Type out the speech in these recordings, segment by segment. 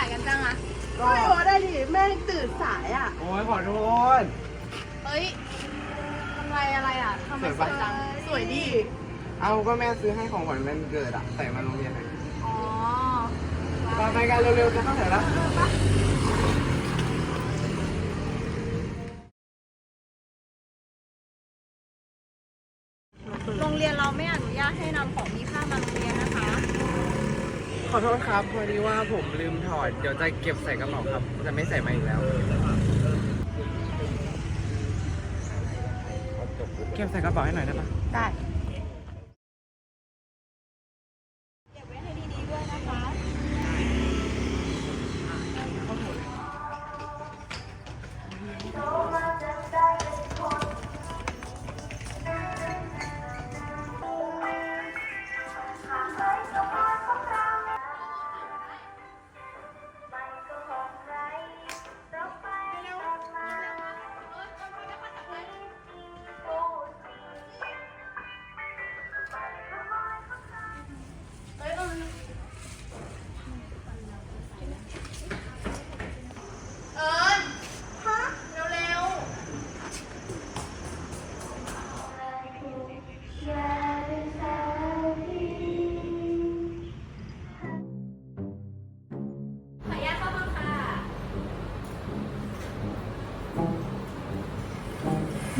สายกันจังอะก็ไม่รู้ได้ดิแม่งตื่นสายอะ โอ้ยขอโทษ เฮ้ยทำไรอะไรอะทำไมสวยจัง สวยดี เอาก็แม่ซื้อให้ของขวัญวันเกิดอะใส่มาโรงเรียนเลยอ๋อไปไปกันเร็วๆจะเข้าแถวแล้วโรงเรียนเราไม่อนุญาตให้นำของมีค่ามาโรงเรียนนะคะ ขอโทษครับพอดีว่าผมลืมถอด เดี๋ยวจะเก็บใส่กระเป๋าครับ จะไม่ใส่มาอีกแล้ว เก็บใส่กระเป๋าให้หน่อยได้ปะได้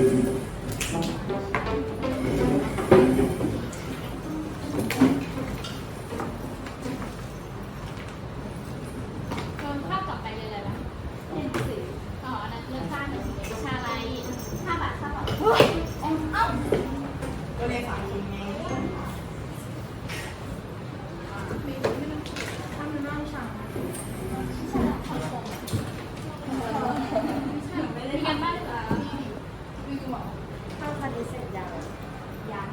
โดนภาพต่อไปเลยเลยนะเรียนหนังสืออ๋อนักเลือกข้างหนึ่งวิชาอะไรห้าบาทห้าบาทเฮ้ยเอ้า ก็เลยสามทีไง มีกันบ้านหรือเปล่า ถ้าพันนี้เสร็จยัง ยัง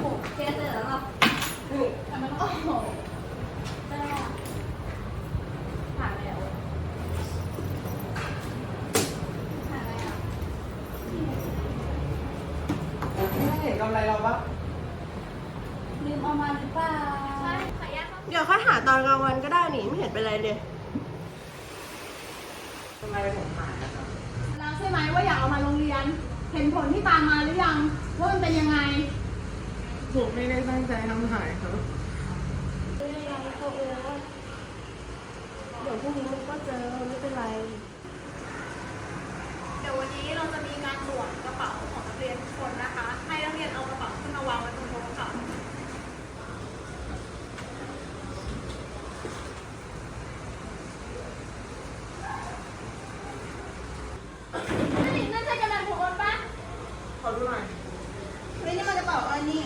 โอ้เจ๊เจอแล้วหรอทำไมต้องโอ้โหเจ้าผ่านไปแล้วผ่านไปอะ ไม่เห็นกำไรเราปะลืมเอามาหรือเปล่าใช่ขออนุญาตเข้าเดี๋ยวเขาหาตอนกลางวันก็ได้นี่ไม่เห็นเป็นไรเลยกำไรผมหายนะครับแล้วใช่ไหมว่าอยากเอามาโรงเรียน เห็นผลที่ตามมาหรือยังว่ามันเป็นยังไง ผมไม่ได้ตั้งใจทำหายครับเดี๋ยวพรุ่งนี้มันก็เจอไม่เป็นไร เดี๋ยววันนี้เราจะมีการตรวจกระเป๋าของนักเรียนทุกคนนะคะ ให้นักเรียนเอากระเป๋าขึ้นมาวางไว้ตรงโต๊ะค่ะนั่นนี่นั่นใช่กระดาษของโอนปะขอดูหน่อยเฮ้ยนี่มันกระเป๋าอันนี้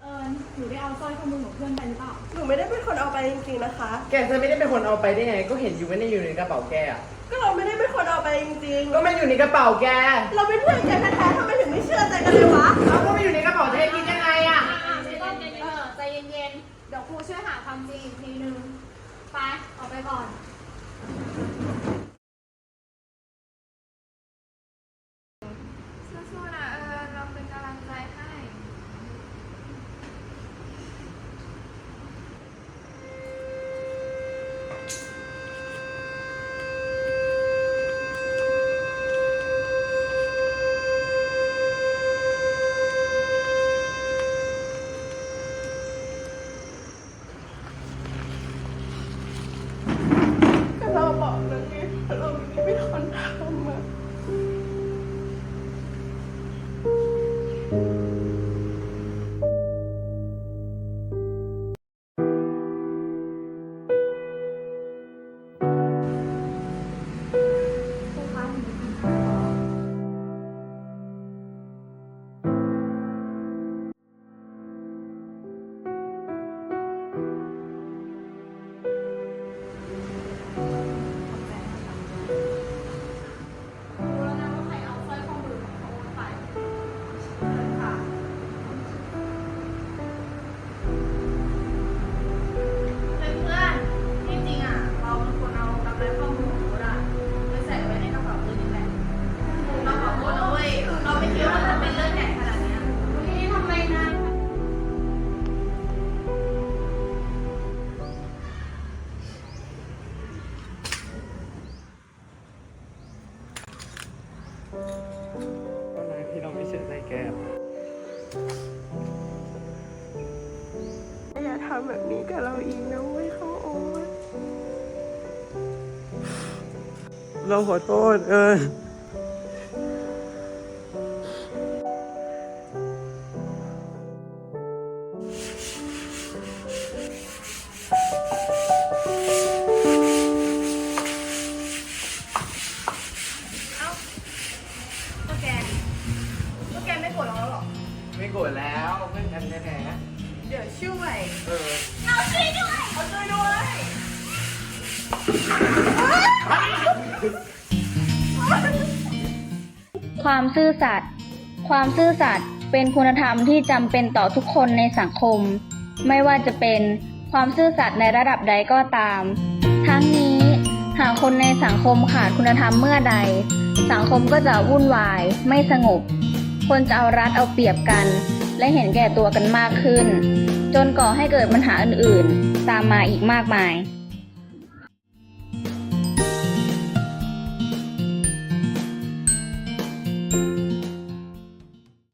เออหนูได้เอาสร้อยข้อมือของเพื่อนไปหรือเปล่า หนูไม่ได้เป็นคนเอาไปจริงๆนะคะ แกจะไม่ได้เป็นคนเอาไปได้ไง ก็เห็นอยู่ไม่ได้อยู่ในกระเป๋าแกอะก็เราไม่ได้เป็น คนเอาไปจริงก็มันอยู่ในกระเป๋าแกๆ เราเป็นเพื่อนกันแท้ๆทำไมถึงไม่เชื่อใจกันเลยวะ เอาก็ไม่อยู่ในกระเป๋าแกคิดยังไงอะอ่าใจเย็นๆเออใจเย็นๆ เดี๋ยวครูช่วยหาความจริงอีกทีนึง ไป ออกไปก่อน ก็เลยที่เราไม่เชื่อใจแกอย่าทำแบบนี้กับเราอีกนะเว้ยเขาโอ้เราขอโทษเออ ความซื่อสัตย์ความซื่อสัตย์เป็นคุณธรรมที่จำเป็นต่อทุกคนในสังคม ไม่ว่าจะเป็นความซื่อสัตย์ในระดับใดก็ตาม ทั้งนี้หากคนในสังคมขาดคุณธรรมเมื่อใด สังคมก็จะวุ่นวาย ไม่สงบ คนจะเอารัดเอาเปรียบกัน และเห็นแก่ตัวกันมากขึ้น จนก่อให้เกิดปัญหาอื่นๆ ตามมาอีกมากมาย